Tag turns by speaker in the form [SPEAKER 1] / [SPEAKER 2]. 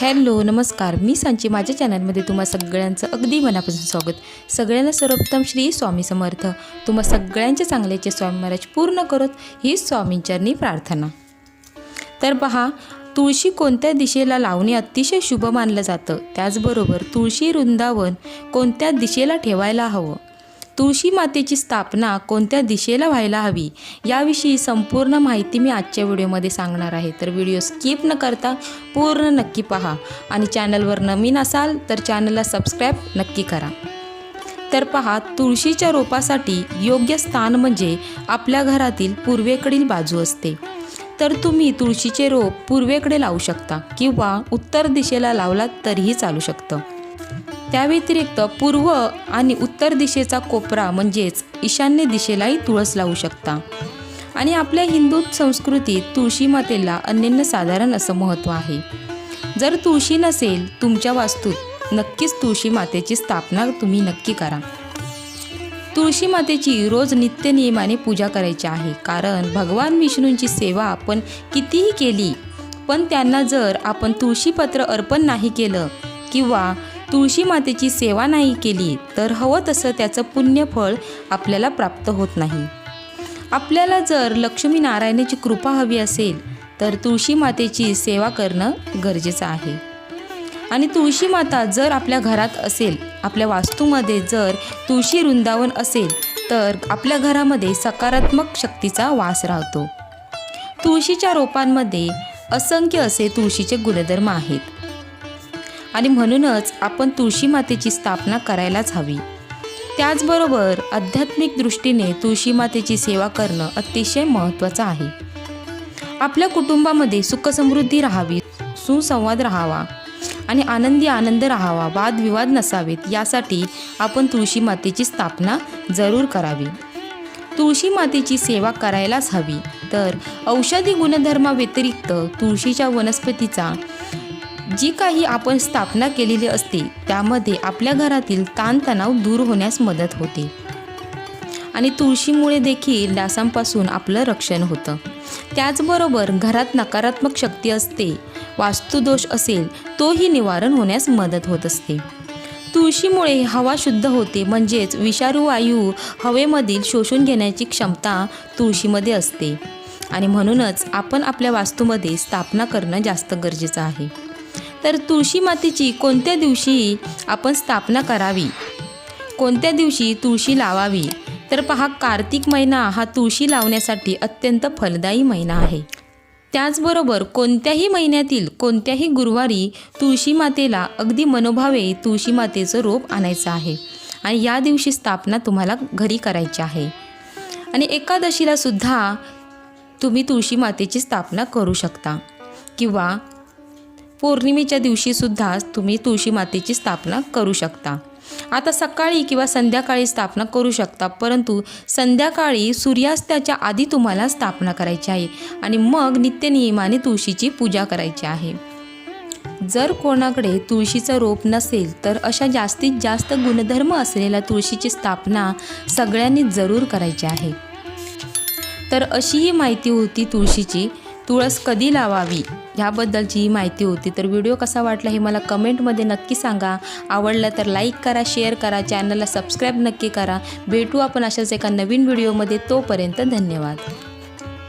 [SPEAKER 1] Hello नमस्कार. मी सांची. माझ्या चॅनलमध्ये तुम्हा सगळ्यांचं अगदी मनापासून स्वागत. सगळ्यांना सर्वप्रथम श्री स्वामी समर्थ. तुम्हा सगळ्यांच्या चांगल्याचे स्वामी महाराज पूर्ण करत ही स्वामींचरणी प्रार्थना. तर पहा तुळशी कोणत्या दिशेला लावणे अतिशय शुभ मानलं जातं? त्याचबरोबर तुळशी वृंदावन कोणत्या दिशेला ठेवायला हवं? तुळशी मातेची स्थापना कोणत्या दिशेला व्हायला हवी याविषयी संपूर्ण माहिती मी आजच्या व्हिडिओमध्ये सांगणार आहे. तर व्हिडिओ स्किप न करता पूर्ण नक्की पहा आणि चॅनलवर नवीन असाल तर चॅनलला सबस्क्राईब नक्की करा. तर पहा तुळशीच्या रोपासाठी योग्य स्थान म्हणजे आपल्या घरातील पूर्वेकडील बाजू असते. तर तुम्ही तुळशीचे रोप पूर्वेकडे लावू शकता किंवा उत्तर दिशेला लावलात तरीही चालू शकतं. त्या व्यतिरिक्त पूर्व आणि उत्तर दिशेचा कोपरा म्हणजेच ईशान्य दिशेलाही तुळस लावू शकता. आणि आपल्या हिंदू संस्कृतीत तुळशी मातेला अनन्यसाधारण असं महत्त्व आहे. जर तुळशी नसेल तुमच्या वास्तूत नक्कीच तुळशी मातेची स्थापना तुम्ही नक्की करा. तुळशी मातेची रोज नित्य नियमाने पूजा करायची आहे. कारण भगवान विष्णूंची सेवा आपण कितीही केली पण त्यांना जर आपण तुळशीपत्र अर्पण नाही केलं किंवा तुळशी मातेची सेवा नाही केली तर हवं तसं त्याचं पुण्यफळ आपल्याला प्राप्त होत नाही. आपल्याला जर लक्ष्मी नारायणाची कृपा हवी असेल तर तुळशी मातेची सेवा करणं गरजेचं आहे. आणि तुळशी माता जर आपल्या घरात असेल आपल्या वास्तूमध्ये जर तुळशी वृंदावन असेल तर आपल्या घरामध्ये सकारात्मक शक्तीचा वास राहतो. तुळशीच्या रोपांमध्ये असंख्य असे तुळशीचे गुणधर्म आहेत. आणि म्हणूनच आपण तुळशी मातेची स्थापना करायलाच हवी. त्याचबरोबर आध्यात्मिक दृष्टीने तुळशी मातेची सेवा करणं अतिशय महत्त्वाचं आहे. आपल्या कुटुंबामध्ये सुखसमृद्धी राहावी सुसंवाद राहावा आणि आनंदी आनंद राहावा वादविवाद नसावेत यासाठी आपण तुळशी मातेची स्थापना जरूर करावी. तुळशी मातेची सेवा करायलाच हवी. तर औषधी गुणधर्माव्यतिरिक्त तुळशीच्या वनस्पतीचा जी काही आपण स्थापना केलेली असते त्यामध्ये आपल्या घरातील ताणतणाव दूर होण्यास मदत होते. आणि तुळशीमुळे देखील डासांपासून आपलं रक्षण होतं. त्याचबरोबर घरात नकारात्मक शक्ती असते वास्तुदोष असेल तोही निवारण होण्यास मदत होत असते. तुळशीमुळे हवा शुद्ध होते म्हणजेच विषारू वायू हवेमधील शोषून घेण्याची क्षमता तुळशीमध्ये असते. आणि म्हणूनच आपण आपल्या वास्तूमध्ये स्थापना करणं जास्त गरजेचं आहे. तर तुळशी मातेची कोणत्या दिवशी आपण स्थापना करावी? कोणत्या दिवशी तुळशी लावावी? तर पहा कार्तिक महिना हा तुळशी लावण्यासाठी अत्यंत फलदायी महिना आहे. त्याचबरोबर कोणत्याही महिन्यातील कोणत्याही गुरुवारी तुळशी मातेला अगदी मनोभावे तुळशी मातेचं रोप आणायचं आहे आणि या दिवशी स्थापना तुम्हाला घरी करायची आहे. आणि एकादशीला सुद्धा तुम्ही तुळशी मातेची स्थापना करू शकता. किंवा पौर्णिमेच्या दिवशीसुद्धा तुम्ही तुळशी मातेची स्थापना करू शकता. आता सकाळी किंवा संध्याकाळी स्थापना करू शकता परंतु संध्याकाळी सूर्यास्ताच्या आधी तुम्हाला स्थापना करायची आहे आणि मग नित्यनियमाने तुळशीची पूजा करायची आहे. जर कोणाकडे तुळशीचं रोप नसेल तर अशा जास्तीत जास्त गुणधर्म असलेल्या तुळशीची स्थापना सगळ्यांनी जरूर करायची आहे. तर अशी ही माहिती होती तुळशीची. तुळस कधी लावावी ह्याबद्दलची ही माहिती होती. तर व्हिडिओ कसा वाटला हे मला कमेंटमध्ये नक्की सांगा. आवडलं तर लाईक करा शेअर करा चॅनलला सबस्क्राईब नक्की करा. भेटू आपण अशाच एका नवीन व्हिडिओमध्ये. तोपर्यंत धन्यवाद.